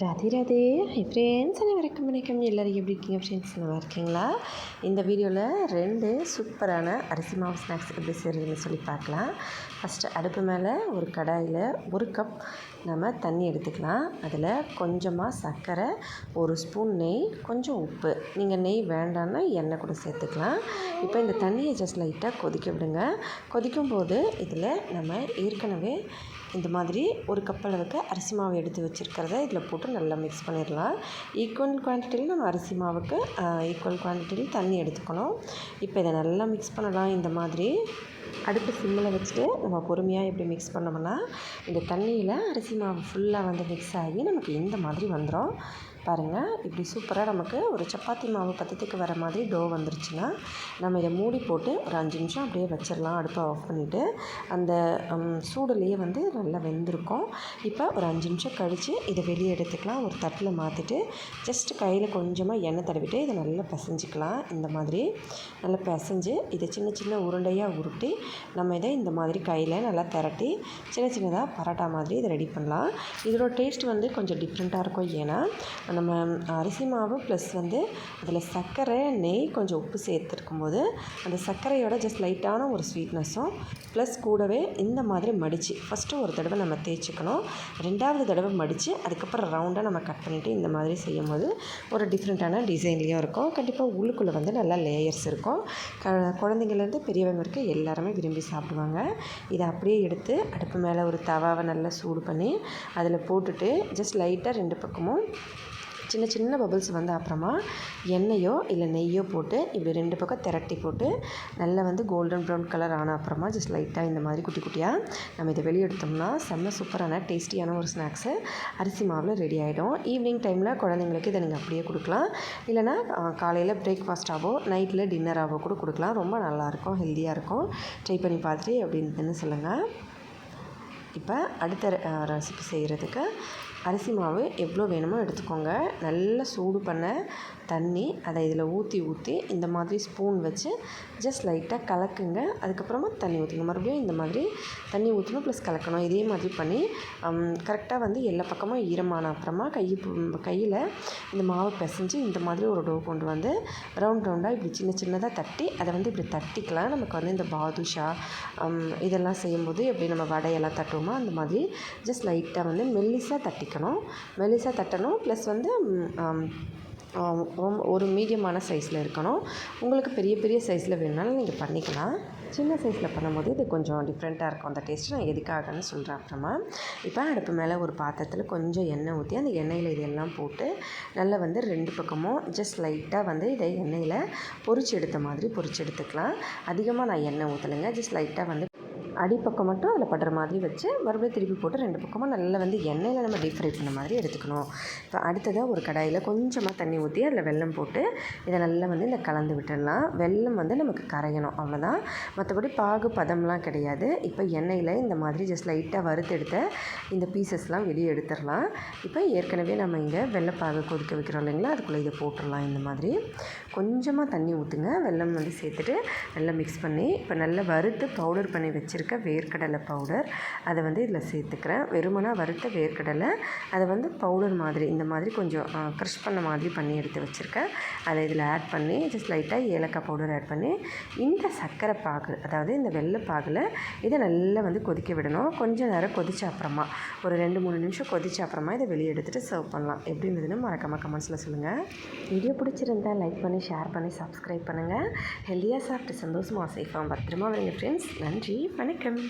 Radhe Radhe. Hi friends அனைவருக்கும் வணக்கம் எல்லோரும் எப்படி இருக்கீங்க? ஃப்ரெண்ட்ஸ் நல்லா இருக்கீங்களா? இந்த வீடியோவில் ரெண்டு சூப்பரான அரிசி மாவு ஸ்நாக்ஸ் எப்படி செய்கிறதுன்னு சொல்லி பார்க்கலாம். ஃபஸ்ட்டு அடுப்பு மேலே ஒரு கடாயில் ஒரு கப் நம்ம தண்ணி எடுத்துக்கலாம். அதில் கொஞ்சமாக சர்க்கரை ஒரு ஸ்பூன் நெய் கொஞ்சம் உப்பு. நீங்கள் நெய் வேண்டான்னா எண்ணெய் கூட சேர்த்துக்கலாம். இப்போ இந்த தண்ணியை ஜஸ்ட் லைட்டாக கொதிக்க விடுங்க. கொதிக்கும் போது இதில் நம்ம ஏற்கனவே இந்த மாதிரி ஒரு கப் அளவுக்கு அரிசி மாவு எடுத்து வச்சுருக்கிறத இதில் போட்டு நல்லா மிக்ஸ் பண்ணிடலாம். ஈக்குவல் குவான்டிட்டியில் நம்ம அரிசி மாவுக்கு ஈக்குவல் குவான்டிட்டியில் தண்ணி எடுத்துக்கணும். இப்போ இதை நல்லா மிக்ஸ் பண்ணலாம் இந்த மாதிரி. அடுப்பு சிம்மில் வச்சுட்டு நம்ம பொறுமையாக எப்படி மிக்ஸ் பண்ணோம்னா இந்த தண்ணியில் அரிசி மாவு ஃபுல்லாக வந்து மிக்ஸ் ஆகி நமக்கு இந்த மாதிரி வந்துடும் பாருங்கள் இப்படி சூப்பராக நமக்கு ஒரு சப்பாத்தி மாவு பத்தத்துக்கு வர மாதிரி டோ வந்துருச்சுன்னா நம்ம இதை மூடி போட்டு ஒரு அஞ்சு நிமிஷம் அப்படியே வச்சிடலாம் அடுப்பை ஆஃப் பண்ணிவிட்டு அந்த சூடுலேயே வந்து நல்லா வெந்திருக்கும். இப்போ ஒரு அஞ்சு நிமிஷம் கழித்து இதை வெளியே எடுத்துக்கலாம். ஒரு தட்டில் மாற்றிட்டு ஜஸ்ட் கையில் கொஞ்சமாக எண்ணெய் தடவிட்டு இதை நல்லா பிசைஞ்சிக்கலாம். இந்த மாதிரி நல்லா பிசைஞ்சு இதை சின்ன சின்ன உருண்டையாக உருட்டி நம்ம இதை இந்த மாதிரி கையில் நல்லா திரட்டி சின்ன சின்னதாக பரோட்டா மாதிரி இதை ரெடி பண்ணலாம். இதோட டேஸ்ட் வந்து கொஞ்சம் டிஃப்ரெண்ட்டாக இருக்கும். ஏன்னா நம்ம அரிசி மாவு ப்ளஸ் வந்து அதில் சர்க்கரை நெய் கொஞ்சம் உப்பு சேர்த்துருக்கும் போது அந்த சர்க்கரையோட ஜஸ்ட் லைட்டான ஒரு ஸ்வீட்னஸும் ப்ளஸ் கூடவே இந்த மாதிரி மடித்து ஃபஸ்ட்டு ஒரு தடவை நம்ம தேய்ச்சிக்கணும். ரெண்டாவது தடவை மடித்து அதுக்கப்புறம் ரவுண்டாக நம்ம கட் பண்ணிவிட்டு இந்த மாதிரி செய்யும் போது ஒரு டிஃப்ரெண்ட்டான டிசைன்லேயும் இருக்கும். கண்டிப்பாக உள்ளுக்குள்ளே வந்து நல்லா லேயர்ஸ் இருக்கும். க குழந்தைங்கள்லேருந்து பெரியவங்க வரைக்கும் எல்லாருமே விரும்பி சாப்பிடுவாங்க. இதை அப்படியே எடுத்து அடுப்பு மேலே ஒரு தவாவை நல்லா சூடு பண்ணி அதில் போட்டுட்டு ஜஸ்ட் லைட்டாக ரெண்டு பக்கமும் சின்ன சின்ன பபுள்ஸ் வந்த அப்புறமா எண்ணெயோ இல்லை நெய்யோ போட்டு இப்படி ரெண்டு பக்கம் திரட்டி போட்டு நல்லா வந்து கோல்டன் ப்ரௌன் கலர் ஆன அப்புறமா ஜஸ்ட் லைட்டாக இந்த மாதிரி குட்டி குட்டியாக நம்ம இதை வெளியே எடுத்தோம்னா செம்ம சூப்பரான டேஸ்டியான ஒரு ஸ்நாக்ஸு அரிசி மாவில் ரெடி ஆகிடும் ஈவினிங் டைமில் குழந்தைங்களுக்கு இதை நீங்கள் அப்படியே கொடுக்கலாம். இல்லைனா காலையில் பிரேக்ஃபாஸ்ட்டாகவோ நைட்டில் டின்னராகவோ கூட கொடுக்கலாம். ரொம்ப நல்லாயிருக்கும் ஹெல்த்தியாக இருக்கும். ட்ரை பண்ணி பார்த்துட்டு அப்படின்னு சொல்லுங்கள் இப்போ அடுத்த ரெசிபி செய்கிறதுக்கு அரிசி மாவு எவ்வளோ வேணுமோ எடுத்துக்கோங்க. நல்லா சூடு பண்ண தண்ணி அதை இதில் ஊற்றி ஊற்றி இந்த மாதிரி ஸ்பூன் வச்சு ஜஸ்ட் லைட்டாக கலக்குங்க. அதுக்கப்புறமா தண்ணி ஊற்றுங்க மறுபடியும் இந்த மாதிரி தண்ணி ஊற்றணும் ப்ளஸ் கலக்கணும். இதே மாதிரி பண்ணி கரெக்டாக வந்து எல்லா பக்கமும் ஈரமான அப்புறமா கை கையில் இந்த மாவை பிசைஞ்சு இந்த மாதிரி ஒரு டோ கொண்டு வந்து ரவுண்ட் ரவுண்டாக இப்படி சின்ன சின்னதாக தட்டி அதை வந்து இப்படி தட்டிக்கலாம். நமக்கு வந்து இந்த பாதுஷா இதெல்லாம் செய்யும்போது எப்படி நம்ம வடையெல்லாம் தட்டுவோமோ அந்த மாதிரி ஜஸ்ட் லைட்டாக வந்து மெல்லிஸாக தட்டிக்கணும் மெலிசாக தட்டணும் ப்ளஸ் வந்து ஒரு மீடியமான சைஸில் இருக்கணும். உங்களுக்கு பெரிய பெரிய சைஸில் வேணுனாலும் நீங்கள் பண்ணிக்கலாம். சின்ன சைஸில் பண்ணும்போது இது கொஞ்சம் டிஃப்ரெண்ட்டாக இருக்கும். அந்த டேஸ்ட்டு நான் எதுக்காகன்னு சொல்கிறேன் அப்புறமா. இப்போ அடுப்பு மேலே ஒரு பாத்திரத்தில் கொஞ்சம் எண்ணெய் ஊற்றி அந்த எண்ணெயில் இதெல்லாம் போட்டு நல்லா வந்து ரெண்டு பக்கமும் ஜஸ்ட் லைட்டாக வந்து இதை எண்ணெயில் பொறிச்சு எடுத்த மாதிரி பொறிச்சு எடுத்துக்கலாம். அதிகமாக நான் எண்ணெய் ஊற்றலைங்க ஜஸ்ட் லைட்டாக வந்து அடிப்பக்கம் மட்டும் அதில் படுற மாதிரி வச்சு மறுபடியும் திருப்பி போட்டு ரெண்டு பக்கமும் நல்லா வந்து எண்ணெயில் நம்ம டீப் ஃப்ரை பண்ண மாதிரி எடுத்துக்கணும். இப்போ அடுத்ததாக ஒரு கடாயில் கொஞ்சமாக தண்ணி ஊற்றி அதில் வெல்லம் போட்டு இதை நல்லா வந்து இந்த கலந்து விட்டுடலாம். வெல்லம் வந்து நமக்கு கரையணும் அவ்வளோதான் மற்றபடி பாகு பதம்லாம் கிடையாது. இப்போ எண்ணெயில் இந்த மாதிரி ஜஸ்ட் லைட்டாக வறுத்தெடுத்த இந்த பீசஸ்லாம் வெளியே எடுத்துடலாம். இப்போ ஏற்கனவே நம்ம இங்கே வெள்ளைப்பாகு கொதிக்க வைக்கிறோம் இல்லைங்களா? அதுக்குள்ளே இதை போட்டுடலாம் இந்த மாதிரி. கொஞ்சமாக தண்ணி ஊற்றுங்க வெல்லம் வந்து சேர்த்துட்டு நல்லா மிக்ஸ் பண்ணி இப்போ நல்லா வறுத்து பவுடர் பண்ணி வச்சுருக்கேன் வச்சுருக்க வேர்க்கடலை பவுடர் அதை வந்து இதில் சேர்த்துக்கிறேன். வெறுமனாக வறுத்த வேர்க்கடலை அதை வந்து பவுடர் மாதிரி இந்த மாதிரி கொஞ்சம் க்ரஷ் பண்ண மாதிரி பண்ணி எடுத்து வச்சுருக்கேன். அதை இதில் ஆட் பண்ணி ஜஸ்ட் லைட்டாக ஏலக்காய் பவுடர் ஆட் பண்ணி இந்த சர்க்கரை பாகு அதாவது இந்த வெள்ளை பாகில் இதை நல்லா வந்து கொதிக்க விடணும். கொஞ்சம் நேரம் கொதிச்ச அப்புறமா ஒரு ரெண்டு மூணு நிமிஷம் கொதிச்ச அப்புறமா இதை வெளியே எடுத்துகிட்டு சர்வ் பண்ணலாம். எப்படி இருந்ததுன்னு மறக்காமல் கமெண்ட்ஸில் சொல்லுங்கள் வீடியோ பிடிச்சிருந்தா லைக் பண்ணி ஷேர் பண்ணி சப்ஸ்கிரைப் பண்ணுங்கள் ஹெல்த்தியாக சாப்பிட்டு சந்தோஷமாக சேஃபாக பத்திரமா வரீங்க ஃப்ரெண்ட்ஸ் நன்றி வணக்கம்